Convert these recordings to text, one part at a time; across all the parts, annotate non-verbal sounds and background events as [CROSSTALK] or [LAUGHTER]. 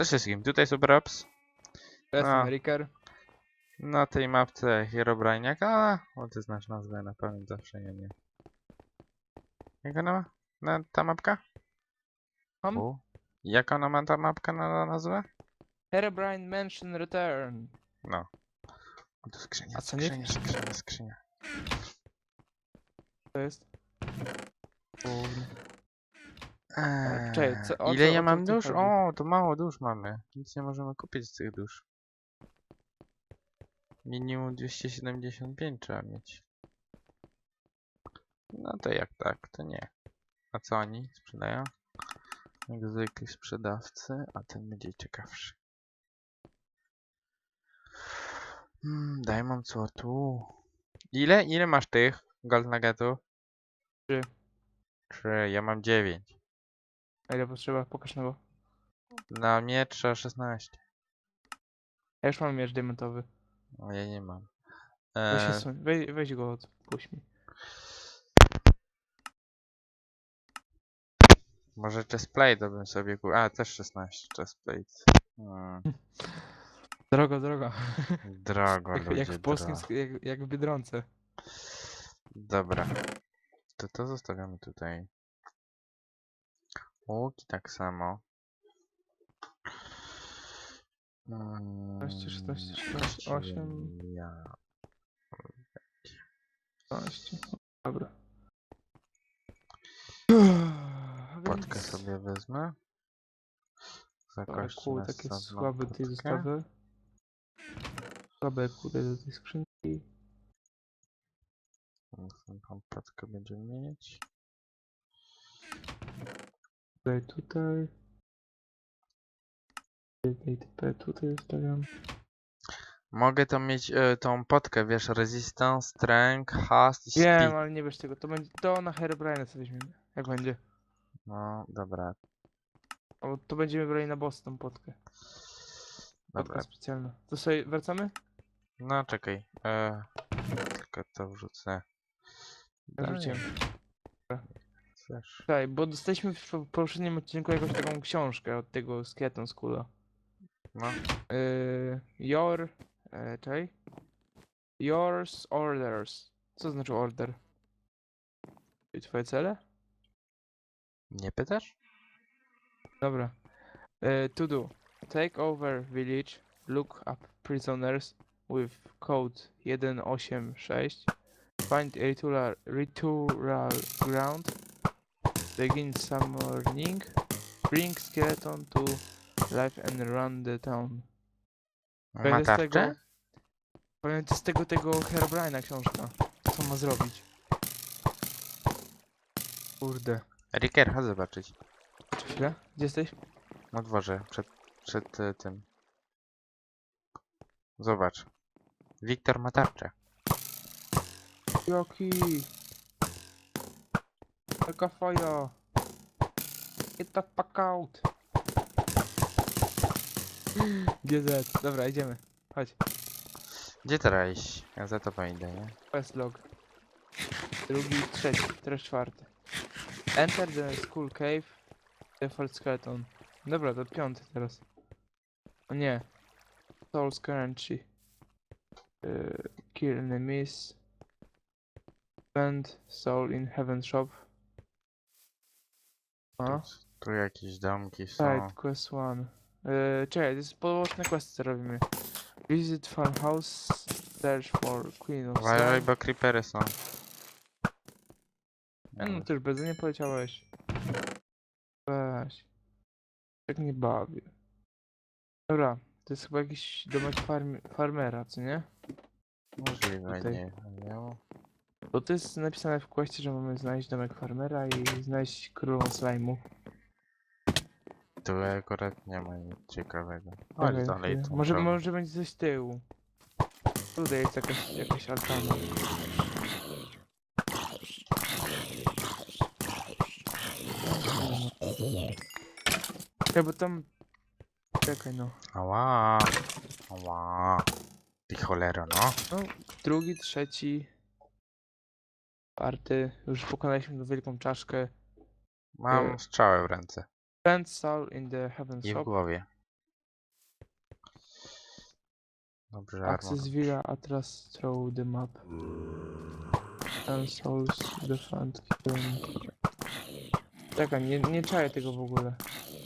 Cześć wszystkim, tutaj Superops. Jestem A. Riker. Na tej mapce Herobraniak, a o ty znasz nazwę, na pewno zawsze nie, nie. Jak ona ma? Na, ta mapka? U. Jak ona ma ta mapka na, na nazwę? Herobrine Mansion Return. No. O, tu skrzynia, A co, nie skrzynia, skrzynia, skrzynia. To jest? Eee, czekaj, co- o ile co- ja o co mam dusz? chodzi? O, to mało dusz mamy. Nic nie możemy kupić z tych dusz. Minimum 275 trzeba mieć. No to jak tak, to nie. A co oni sprzedają? Jak zwykli sprzedawcy, a ten będzie ciekawszy. Hmm, Diamond tu. Ile? Ile masz tych gold nuggetów? Trzy. Trzy, ja mam 9. A ile potrzeba? Pokaż no bo. Na mnie trzeba 16. Ja już mam miecz diamentowy. O, ja nie mam. Weź, się Eee, sun- weź, weź go, odpuść mi. może chestplate bym sobie kupił. A, też 16 chestplate. Hmm, Drogo, drogo. drogo, Jak, ludzie, jak w polskim, drogo. sk- jak, jak w Biedronce. Dobra. To to zostawiamy tutaj. Łuki tak samo. Mm, 16, 16, 16, 8. Ja. 12. Dobra. A Potkę więc- sobie wezmę. Na takie słabe tej zestawy. Słabe kurde do tej skrzynki. Tą potkę będziemy mieć. Tutaj, tutaj. Tutaj, tutaj, zostawiam. Mogę to mieć e, tą potkę, wiesz, resistance, strength, haste i Wiem, speed. ale nie wiesz tego. To będzie. To na Herobrine sobie weźmiemy. Jak będzie. No, dobra, Albo to będziemy brali na boss tą potkę. Potka dobra. specjalna. To sobie wracamy? No, czekaj. E, tylko to wrzucę. Ja wrzuciłem. Chcesz? Tak, bo dostaliśmy w po- poprzednim odcinku jakąś taką książkę od tego Skeleton Schoola. No, Yy, your... E, czekaj. Yours orders. Co znaczy order? I twoje cele? nie pytasz? Dobra. E, to do. Take over village. Look up prisoners with code 186. Find a ritual, ritual ground. Begin summoning. Bring skeleton to life and run the town. Ma z tego- tarczę? Powiem, to z tego tego Herobrine'a książka. Co ma zrobić? Kurde. Riker, chodź zobaczyć. Chwilę? Gdzie jesteś? Na dworze, przed, przed e, tym. Zobacz. Wiktor ma tarczę. Joki! Jaka faja! Get the fuck out! GZ. Dobra, idziemy. Chodź. Gdzie teraz iść? Ja za tobą idę, nie? Quest log. Drugi, trzeci, teraz czwarty. Enter the school cave. Default skeleton. Dobra, to piąty teraz. O nie. Soul's currency. Yy, kill enemies. Spend soul in heaven shop. A? Tu jakieś domki są. Side quest one. Yy, czekaj, to jest poboczne questy co robimy. Visit farmhouse. Search for queen of Uważaj, bo creepery są. No już bez nie poleciałeś. Weź. Tak nie bawię. Dobra, to jest chyba jakiś domek farm farmera, co nie? Możliwe, tutaj. nie wiem. Bo to jest napisane w questie, że mamy znaleźć domek farmera i znaleźć królową slajmu. Tu akurat nie ma nic ciekawego. Chodź Okej, dalej. chwilę. tą Może, drogą. może będzie coś z tyłu. Tutaj jest jakaś, jakaś altana. Ja, bo tam... Czekaj no. Ała. Ała. Ty cholero, no. No, drugi, trzeci, czwarty. Już pokonaliśmy tą wielką czaszkę. Mam E. strzałę w ręce. Spend soul in the heaven I w shop. głowie. Dobrze, Access armor. Villa, Atlas through the map. Ten Souls, Defend, Killing. Czekaj, nie, nie czaję tego w ogóle.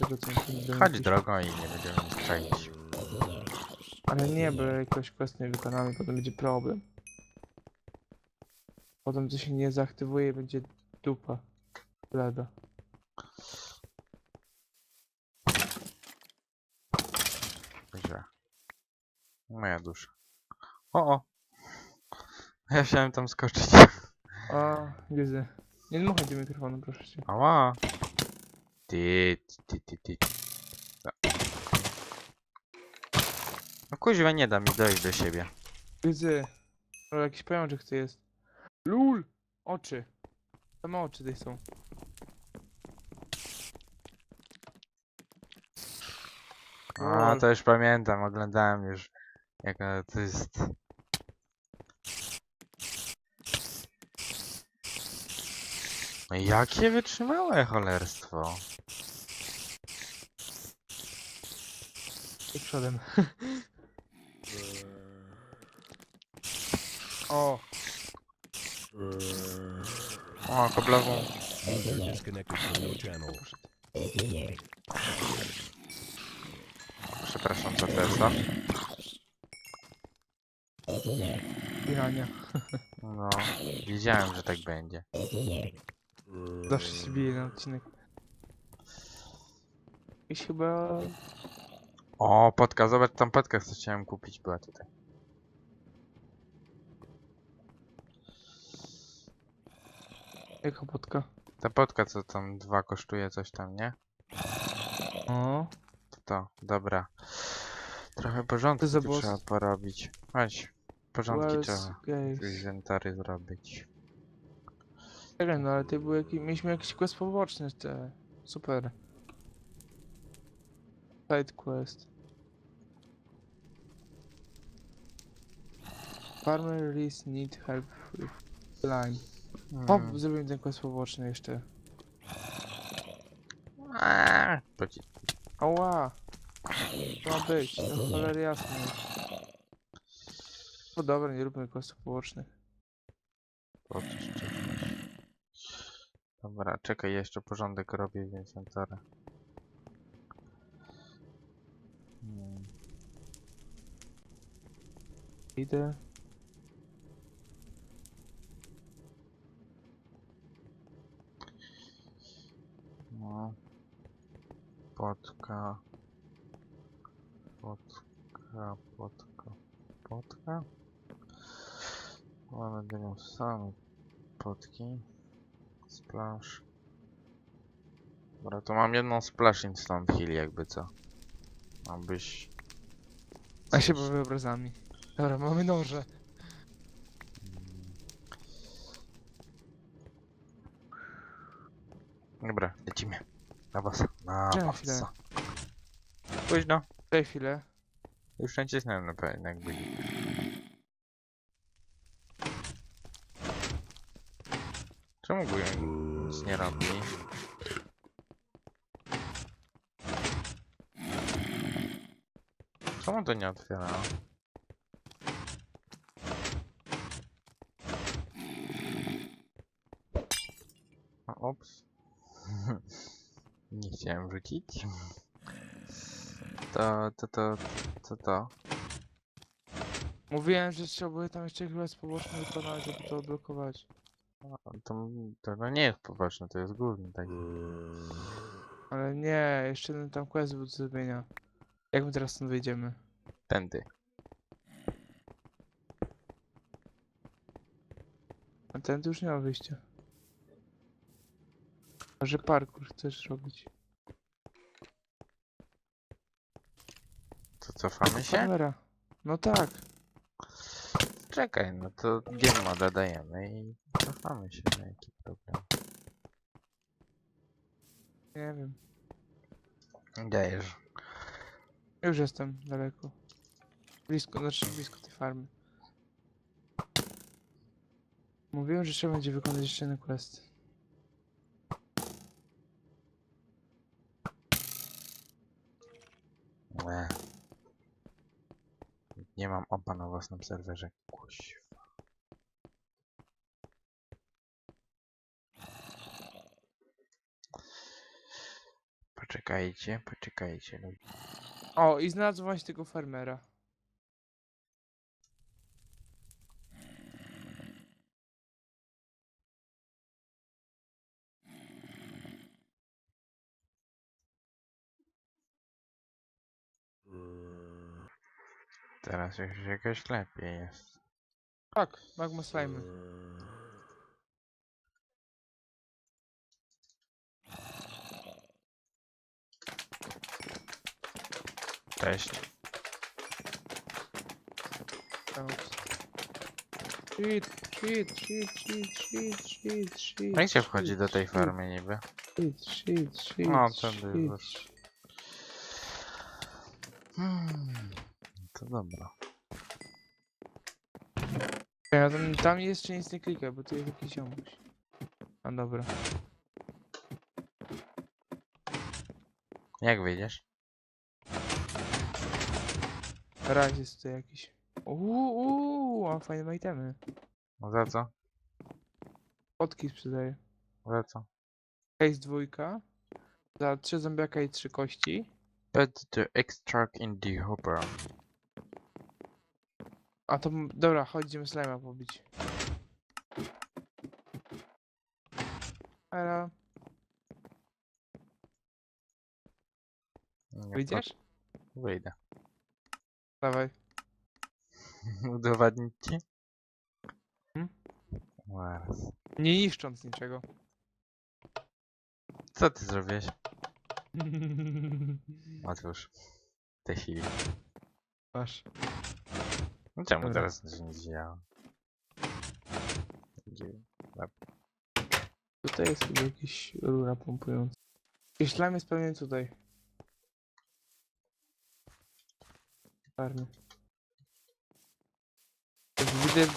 Tego co mi Chodź drogą i nie będziemy nic czaić. Ale nie, bo jakoś quest nie wykonamy, potem będzie problem. Potem to się nie zaktywuje i będzie dupa. Blada. Dobrze. Moja dusza. O, o! Ja chciałem tam skoczyć. A, widzę. Nie dmuchaj do mikrofonu, proszę cię. Ała! Ty, ty, ty, ty. No. No kuźwa nie da mi dojść do siebie. Widzę. O, jakiś pajączek tu jest. LUL! Oczy. Same oczy tutaj są. A, to już pamiętam, oglądałem już. Jak ono to jest. No Jakie wytrzymałe cholerstwo. I przodem. [LAUGHS] o, O, channel. Przepraszam, jest to? pirania. No, wiedziałem, że tak będzie. Zawsze się bije na odcinek. Jakiś chyba... O, podka, zobacz tam podkę, co chciałem kupić, była tutaj. Jaka potka? Ta podka, co tam dwa kosztuje coś tam, nie? O, To to, dobra. Trochę porządku za tu boss? trzeba porobić. Chodź, porządki trzeba. w Games. inwentory zrobić. Czekaj, no ale ty były jakiś... Mieliśmy jakiś quest poboczny, te... Super. Side quest. Farmers need help with lime. O, Mm. zrobimy ten quest poboczny jeszcze. Aaa, poci- Ała! To ma być, to cholery jasne. No dobra, nie róbmy questów pobocznych. Oczyszczę. Dobra, czekaj, jeszcze porządek robię w inwentory. Hmm. Idę. No. Potka. Potka, potka, potka. O, będę miał same potki. Splash. Dobra, to mam jedną splash instant heal jakby co. Abyś... A się bawię obrazami. Dobra, mamy noże. Dobra, lecimy. Na bossa. Na bossa. Późno. Daj chwilę. Już nacisnąłem na pewno jak byli. Czemu Gują nic nie robi? Czemu to nie otwiera? O, Ops. [LAUGHS] nie chciałem rzucić. To, to, to, to, to. Mówiłem, że trzeba było tam jeszcze quest poboczny wykonać, żeby to odblokować. To, to no nie jest poboczne, to jest główny taki. Ale nie, jeszcze jeden tam quest był do zrobienia. Jak my teraz stąd wyjdziemy? Tędy. A ten już nie ma wyjścia. A że parkour chcesz robić? To cofamy się? Kamera. No tak. Czekaj, no to game moda dajemy i cofamy się na jaki problem. Nie wiem. Dajesz. Już jestem daleko. Blisko, znaczy blisko tej farmy. Mówiłem, że trzeba będzie wykonać jeszcze jeden quest. Nie. Nie nie mam opa na własnym serwerze. Kuźwa. Poczekajcie, poczekajcie. ludzie. O, i znalazłem właśnie tego farmera. Teraz już jakoś lepiej jest. Tak, magma slime. Cześć. Shit, shit, shit, shit, shit, shit, shit. Jak się wchodzi do tej farmy niby? Shit, shit, shit, No, shit, tędy jest. Hmm, to dobra. Ja tam, tam jeszcze nic nie klikaj, bo tu jest jakiś ziomuś. A dobra. Jak wyjdziesz? Raz jest tu jakiś. Uuu, uuu, mam fajne itemy. No Za co? Fotki sprzedaję. Za co? Case dwójka. Za trzy zombiaka i trzy kości. Put the extract in the hopper. A to, dobra, chodź, idziemy slima pobić. Ela, Nie, wyjdziesz? Wyjdę. Dawaj. [LAUGHS] Udowodnić ci? Hmm? Zaraz. Nie niszcząc niczego. Co ty zrobiłeś? Otwórz. W tej chwili. Masz. No czemu Dobra. teraz się nie działa? Gdzie- Tutaj jest chyba jakiś rura pompująca. I szlam jest pewnie tutaj. Farmy. Widzę, że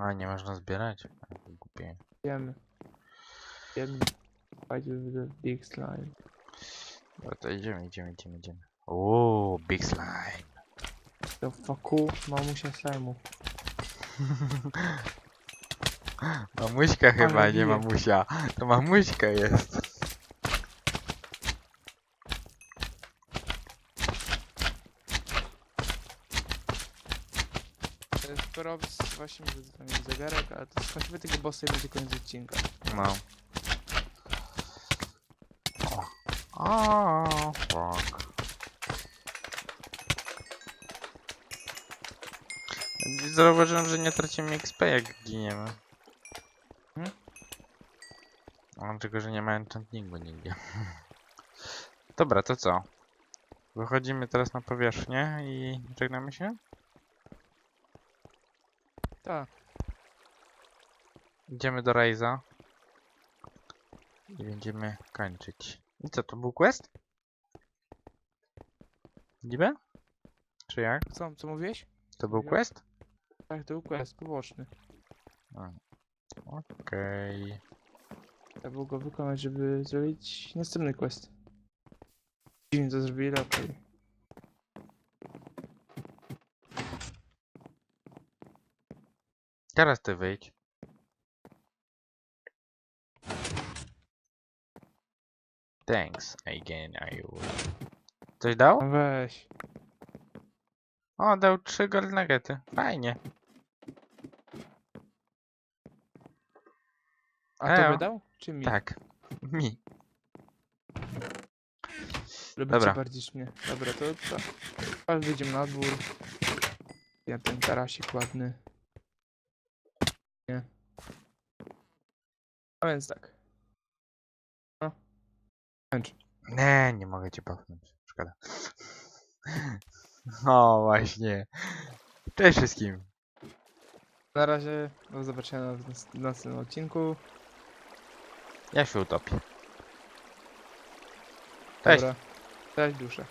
A, nie można zbierać? Głupie. Wiemy. Wiemy. Fight with the big slime. Dobra, to idziemy, idziemy, idziemy, idziemy. Ooo, big slime. To faku mamusia slime'u. Mamuśka [LAUGHS] chyba, nie bije. mamusia. To mamuśka jest. Skoro z- właśnie mi zadzwonił zegarek, ale to skończymy tego bossa i będzie koniec odcinka. No. O, fuck. Zauważyłem, że nie tracimy XP jak giniemy. Hmm? Mam tylko, że nie ma enchantningu nigdzie. [LAUGHS] Dobra, to co? Wychodzimy teraz na powierzchnię i żegnamy się? Tak. Idziemy do Raiza. I będziemy kończyć. I co, to był quest? Niby? Czy jak? Co, co mówiłeś? To był quest? Tak, to był quest poboczny. Okej. Trzeba było go wykonać, żeby zrobić następny quest. Dziwnie to zrobili lepiej. Teraz ty wyjdź. Thanks again, I will. Coś dał? No weź. O, dał trzy gold nuggety. Fajnie. A Eo. tobie dał? Czy mi? Tak. Mi. Lubicie Dobra. bardziej niż mnie. Dobra, to co? Ale wyjdziemy na dwór. Ja ten tarasik ładny. Nie. A więc tak. No. Kończ. Nie, nie mogę cię popchnąć. Szkoda. [LAUGHS] O, właśnie. Cześć wszystkim. Na razie, do zobaczenia w nas- w następnym odcinku. Ja się utopię. Cześć. Dobra. Cześć duszę.